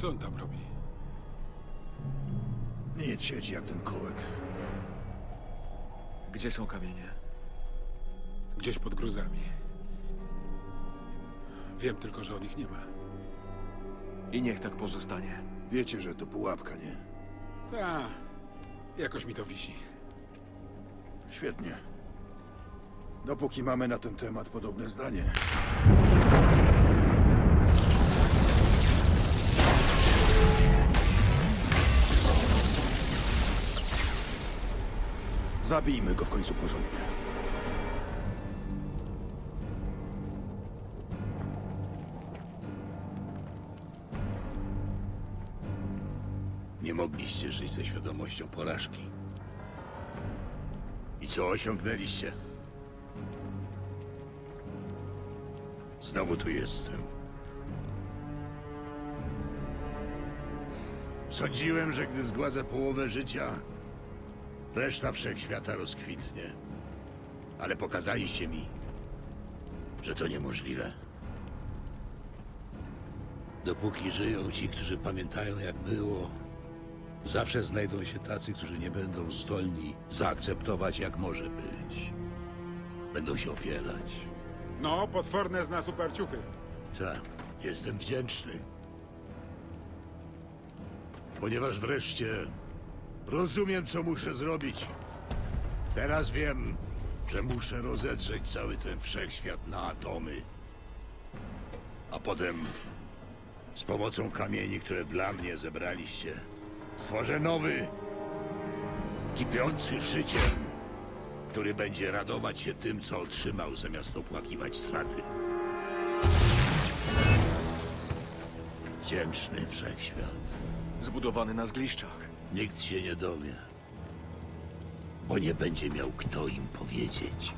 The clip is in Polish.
Co on tam robi? Nic siedzi jak ten kołek. Gdzie są kamienie? Gdzieś pod gruzami. Wiem tylko, że on ich nie ma. I niech tak pozostanie. Wiecie, że to pułapka, nie? Ta, jakoś mi to wisi. Świetnie. Dopóki mamy na ten temat podobne zdanie. Zabijmy go w końcu porządnie. Nie mogliście żyć ze świadomością porażki. I co osiągnęliście? Znowu tu jestem. Sądziłem, że gdy zgładzę połowę życia, reszta wszechświata rozkwitnie. Ale pokazaliście mi, że to niemożliwe. Dopóki żyją ci, którzy pamiętają jak było, zawsze znajdą się tacy, którzy nie będą zdolni zaakceptować jak może być. Będą się opierać. No, potworne zna superciuchy. Tak, jestem wdzięczny. Ponieważ wreszcie rozumiem, co muszę zrobić. Teraz wiem, że muszę rozedrzeć cały ten wszechświat na atomy. A potem, z pomocą kamieni, które dla mnie zebraliście, stworzę nowy, kipiący życiem, który będzie radować się tym, co otrzymał, zamiast opłakiwać straty. Wdzięczny wszechświat. Zbudowany na zgliszczach. Nikt się nie dowie. Bo nie będzie miał kto im powiedzieć.